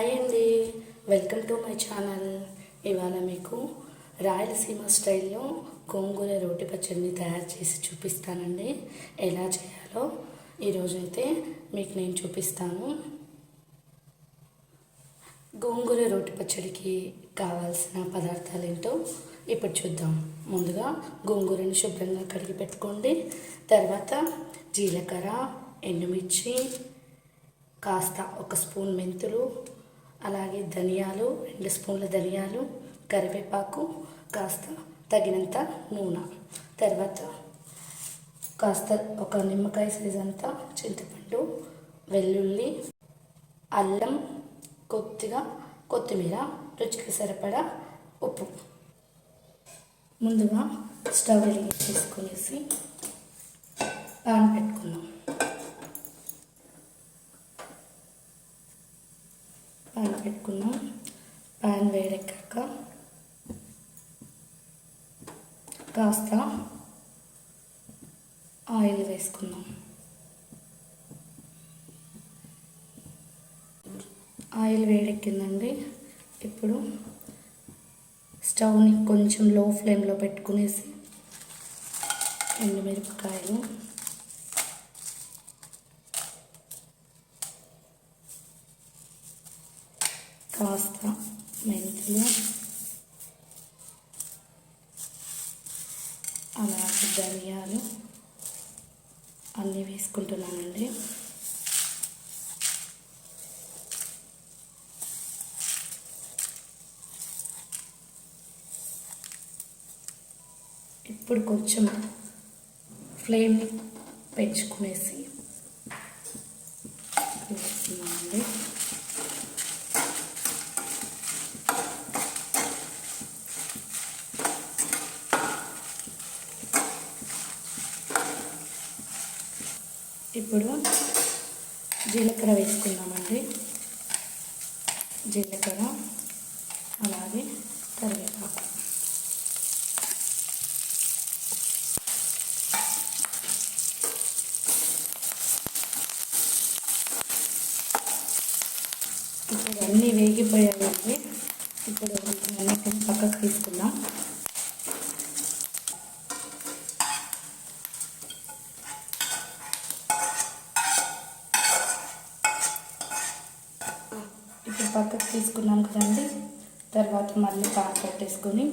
Hi అండి welcome to my channel ఇవాళ మీకు రాయలసీమ స్టైల్లో గోంగూర రోటి పచ్చడిని తయారు చేసి చూపిస్తానండి. ఎలా చేయాలో ఈరోజైతే మీకు నేను చూపిస్తాను. గోంగూర రోటి పచ్చడికి కావాల్సిన పదార్థాలు ఏంటో ఇప్పుడు చూద్దాం. ముందుగా గోంగూరని శుభ్రంగా కడిగి పెట్టుకోండి. తర్వాత జీలకర్ర ఎండుమిర్చి కాస్త ఒక స్పూన్ మెంతులు అలాగే ధనియాలు రెండు స్పూన్ల ధనియాలు కరివేపాకు కాస్త తగినంత నూనె. తర్వాత కాస్త ఒక నిమ్మకాయ సైజ్ అంతా చింతపండు వెల్లుల్లి అల్లం కొద్దిగా కొత్తిమీర రుచికి సరిపడా ఉప్పు. ముందుగా స్టవ్ వెలిగించేసుకునేసి పాన్ పెట్టుకుందాం. పాన్ పెట్టుకుందాం. పాన్ వేడెక్కాక కాస్త ఆయిల్ వేసుకుందాం. ఆయిల్ వేడెక్కిందండి. ఇప్పుడు స్టవ్ని కొంచెం లో ఫ్లేమ్లో పెట్టుకునేసి ఎండుమిరపకాయలు కాస్త మెంతులు. అలాగే ధనియాలు. అన్నీ వేసుకుంటున్నానండి. ఇప్పుడు కొంచెం ఫ్లేమ్ని పెంచుకునేసి ఇప్పుడు జీలకర్ర వేసుకుందామండి. జీలకర్ర అలాగే కరివేపాకు. ఇప్పుడు అన్నీ వేగిపోయాయండి ఇప్పుడు అన్నిటిని పక్కకు తీసుకుందాం ఇప్పుడు పక్కకు తీసుకున్నాం కదండి? తర్వాత మళ్ళీ పాన్ పెట్టేసుకొని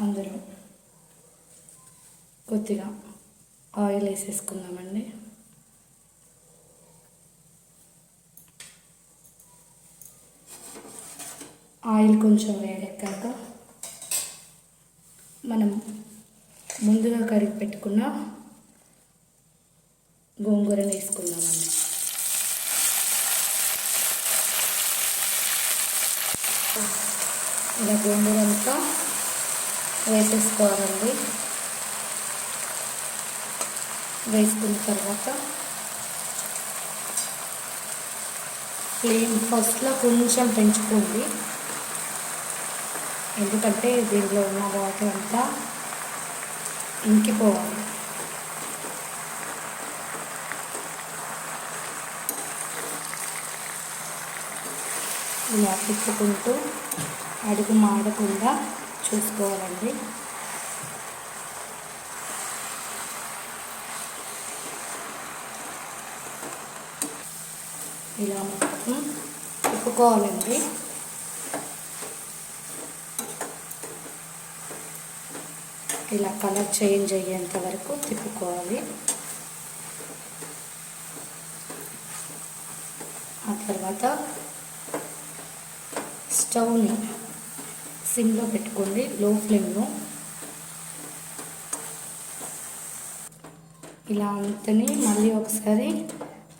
అందులో కొద్దిగా ఆయిల్ వేసేసుకుందామండి. ఆయిల్ కొంచెం వేడెక్కాక మనం ముందుగా కడిగి పెట్టుకున్న గోంగూరను వేసుకుందామండి. ఇలా గోంగూరంతా వేసేసుకోవాలండి. వేసుకున్న తర్వాత ఫ్లేమ్ ఫస్ట్లో కొంచెం పెంచుకోండి. ఎందుకంటే దీనిలో ఉన్న వాటర్ అంతా ఇంకిపోవాలి. ఇలా తిప్పుకుంటూ అడుగు మాడకుండా చూసుకోవాలండి. ఇలా మొత్తం తిప్పుకోవాలండి. ఇలా కలర్ చేంజ్ అయ్యేంత వరకు తిప్పుకోవాలి. ఆ తర్వాత స్టవ్ని సిమ్లో పెట్టుకోండి లో ఫ్లేమ్లో. ఇలా అంతని మళ్ళీ ఒకసారి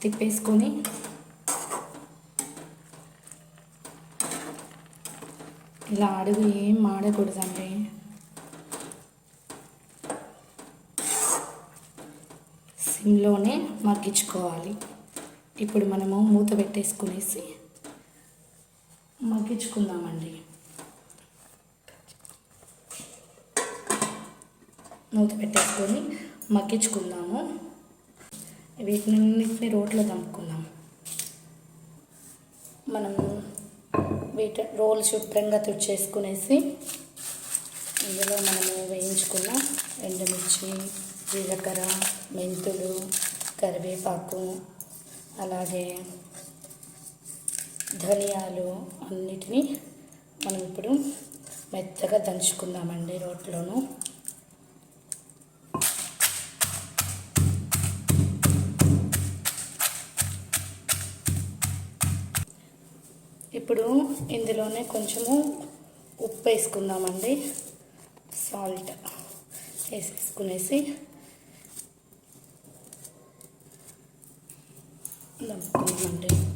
తిప్పేసుకొని ఇలా అడుగు ఏం ఆడకూడదండి సిమ్లోనే మగ్గించుకోవాలి. ఇప్పుడు మనము మూత పెట్టేసుకునేసి మగ్గించుకుందామండి. మూత పెట్టేసుకొని మగ్గించుకుందాము. వీటినన్నింటినీ రోట్లో దంపుకుందాం మనం వీటి రోల్ శుభ్రంగా తుడిచేసుకునేసి ఇందులో మనము వేయించుకున్న ఎండుమిర్చి జీలకర్ర మెంతులు కరివేపాకు అలాగే ధనియాలు అన్నిటినీ మనం ఇప్పుడు మెత్తగా దంచుకుందామండి రోట్లోను. ఇప్పుడు ఇందులోనే కొంచెము ఉప్పు వేసుకుందామండి. సాల్ట్ వేసేసుకునేసి దంపుకుందామండి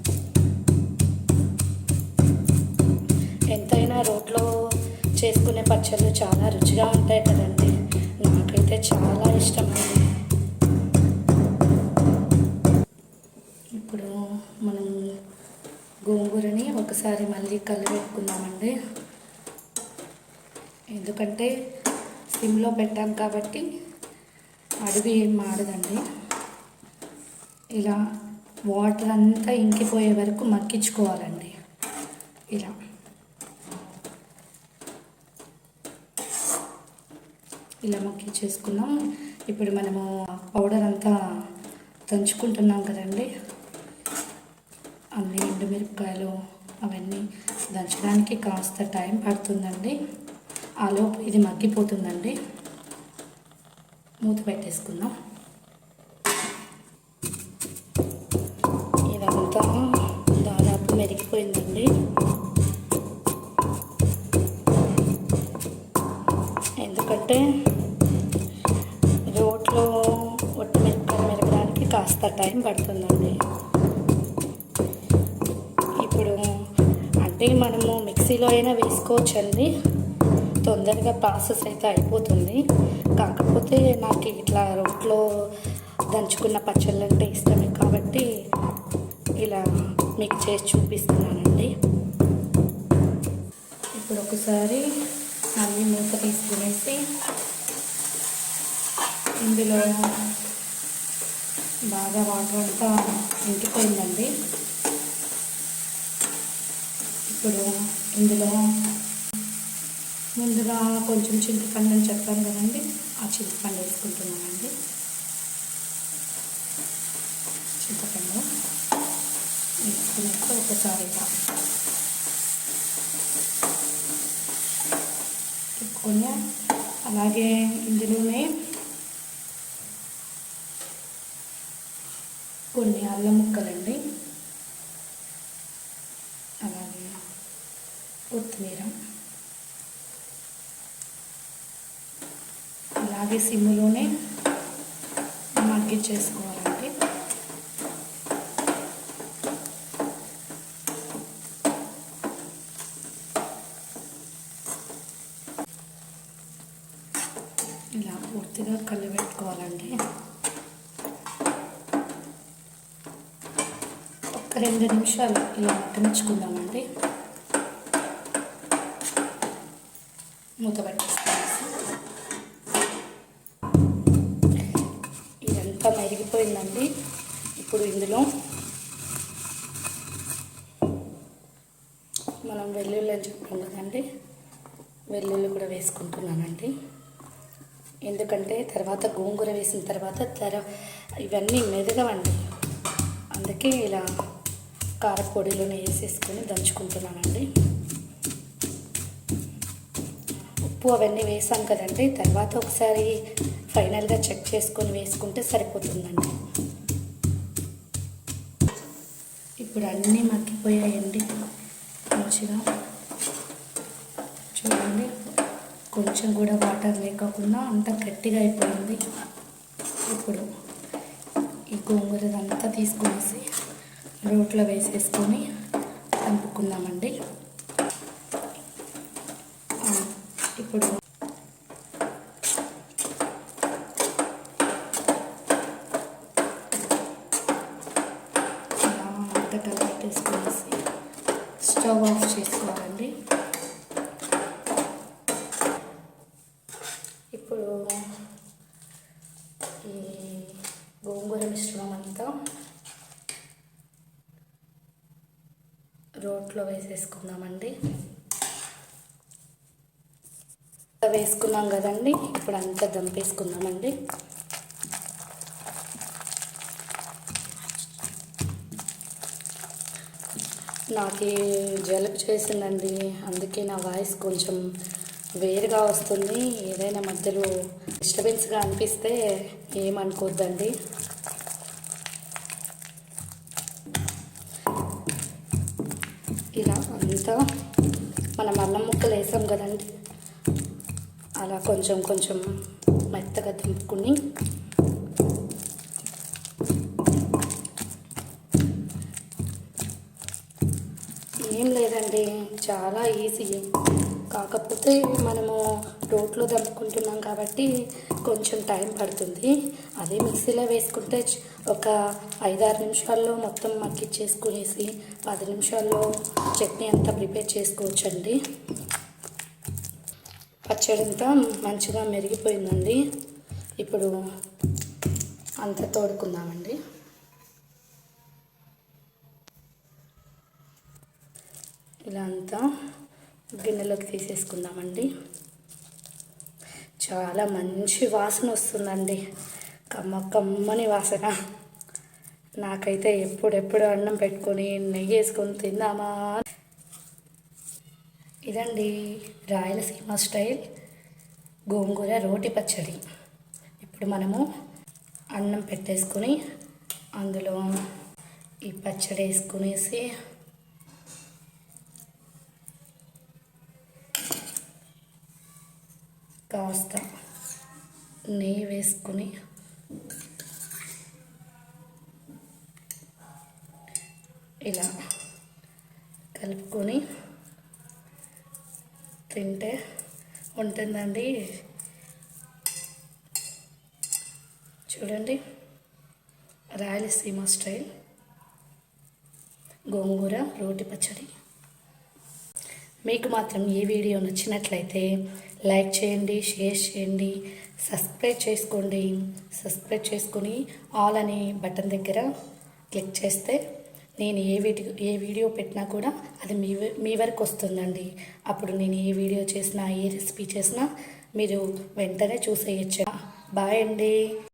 రోట్లో చేసుకునే పచ్చళ్ళు చాలా రుచిగా ఉంటాయి కదండి. నాకైతే చాలా ఇష్టం అండి ఇప్పుడు మనం గోంగూరని ఒకసారి మళ్ళీ కలిపెట్టుకుందామండి ఎందుకంటే సిమ్లో పెట్టాం కాబట్టి అడుగు ఏం మాడదండి. ఇలా వాటర్ అంతా ఇంకిపోయే వరకు మక్కించుకోవాలండి. ఇలా. ఇలా మక్కించేసుకున్నాం ఇప్పుడు మనము పౌడర్ అంతా దంచుకుంటున్నాం కదండి. అన్ని ఎండుమిరపకాయలు అవన్నీ దంచడానికి కాస్త టైం పడుతుందండి. ఆలోపు ఇది మగ్గిపోతుందండి. మూత పెట్టేసుకుందాం. ఇదంతా దాదాపు మెరిగిపోయిందండి. టైం పడుతుందండి. ఇప్పుడు అంటే మనము మిక్సీలో అయినా వేసుకోవచ్చండి. తొందరగా ప్రాసెస్ అయితే అయిపోతుంది. కాకపోతే నాకు ఇట్లా రోట్లో దంచుకున్న పచ్చళ్ళు అంటే ఇష్టమే కాబట్టి ఇలా మీకు చేసి చూపిస్తున్నానండి. ఇప్పుడు ఒకసారి అన్ని మూత తీసుకునేసి ఇందులో బాగా వాటర్ అంతా ఇంకిపోయిందండి ఇప్పుడు ఇందులో ముందుగా కొంచెం చింతపండు అని చెప్పాను కదండి ఆ చింతపండు వేసుకుంటున్నానండి. చింతపండు వేసుకున్నాక ఒకసారిగా తిప్పుకొని అలాగే ఇందులోనే కొన్ని అల్లం ముక్కలండి. అలాగే కొత్తిమీర. అలాగే సిమ్లోనే మగ్గిచ్చేసుకోవాలండి ఇలా పూర్తిగా కలిపెట్టుకోవాలండి ఒక రెండు నిమిషాలు ఇలా మగ్గనిచ్చుకుందామండి మూత పెట్టేసుకోవాలి ఇదంతా మరిగిపోయిందండి. ఇప్పుడు ఇందులో మనం వెల్లుల్లి అని చెప్పాం కదండి. వెల్లుల్లి కూడా వేసుకుంటున్నానండి. ఎందుకంటే తర్వాత గోంగూర వేసిన తర్వాత తర ఇవన్నీ మెదగవండి. అందుకే ఇలా కారపొడిలోనే వేసేసుకొని దంచుకుంటున్నానండి. ఉప్పు అవన్నీ వేసాం కదండి తర్వాత ఒకసారి ఫైనల్గా చెక్ చేసుకొని వేసుకుంటే సరిపోతుందండి. ఇప్పుడు అన్నీ మగ్గిపోయాయండి మంచిగా. చూడండి కొంచెం కూడా వాటర్ లేకుండా అంత గట్టిగా అయిపోయింది. ఇప్పుడు ఈ గోంగూరదంతా తీసుకునేసి తీసుకొనేసి రోట్లో వేసేసుకొని దంపుకుందామండి ఇప్పుడు పెట్టేసుకొని అంతా స్టవ్ ఆఫ్ చేసుకోవాలండి. ఇప్పుడు ఈ గోంగూర మిశ్రమం అంతా రోట్లో వేసేసుకుందామండి. వేసుకున్నాం కదండి ఇప్పుడు అంతా దంపేసుకుందామండి. నాకు జలుబు చేసిందండి అందుకే నా వాయిస్ కొంచెం వేరుగా వస్తుంది. ఏదైనా మధ్యలో డిస్టర్బెన్స్గా అనిపిస్తే ఏమనుకోద్దండి. ముక్కలు వేసాం కదండి. అలా కొంచెం కొంచెం మెత్తగా దింపుకుని ఏం లేదండి చాలా ఈజీ. కాకపోతే మనము రోట్లో దంపుకుంటున్నాం కాబట్టి కొంచెం టైం పడుతుంది. అదే మిక్సీలో వేసుకుంటే ఒక ఐదారు నిమిషాల్లో మొత్తం మగ్గిచ్చేసుకునేసి పది నిమిషాల్లో చట్నీ అంతా ప్రిపేర్ చేసుకోవచ్చండి. పచ్చడి అంతా మంచిగా మెరిగిపోయిందండి. ఇప్పుడు అంతా తోడుకుందామండి. ఇలా అంతా గిన్నెలోకి తీసేసుకుందామండి. చాలా మంచి వాసన వస్తుందండి. కమ్మ కమ్మని వాసన. నాకైతే ఎప్పుడెప్పుడు అన్నం పెట్టుకొని నెయ్యి వేసుకొని తిందామా? ఇదండి రాయలసీమ స్టైల్. గోంగూర రోటి పచ్చడి. ఇప్పుడు మనము అన్నం పెట్టేసుకొని అందులో ఈ పచ్చడి వేసుకునేసి కాస్త నెయ్యి వేసుకుని ఇలా కలుపుకొని తింటే ఉంటుందండి. చూడండి. రాయలసీమ స్టైల్. గోంగూర రోటి పచ్చడి. మీకు మాత్రం ఈ వీడియో నచ్చినట్లయితే లైక్ చేయండి షేర్ చేయండి సబ్స్క్రైబ్ చేసుకోండి. సబ్స్క్రైబ్ చేసుకుని ఆల్ అనే బటన్ దగ్గర క్లిక్ చేస్తే నేను ఏ వీడియో ఏ వీడియో పెట్టినా కూడా అది మీ మీ వరకు వస్తుందండి. అప్పుడు నేను ఏ వీడియో చేసినా ఏ రెసిపీ చేసినా మీరు వెంటనే చూసేయచ్చు. బాయ్ అండి.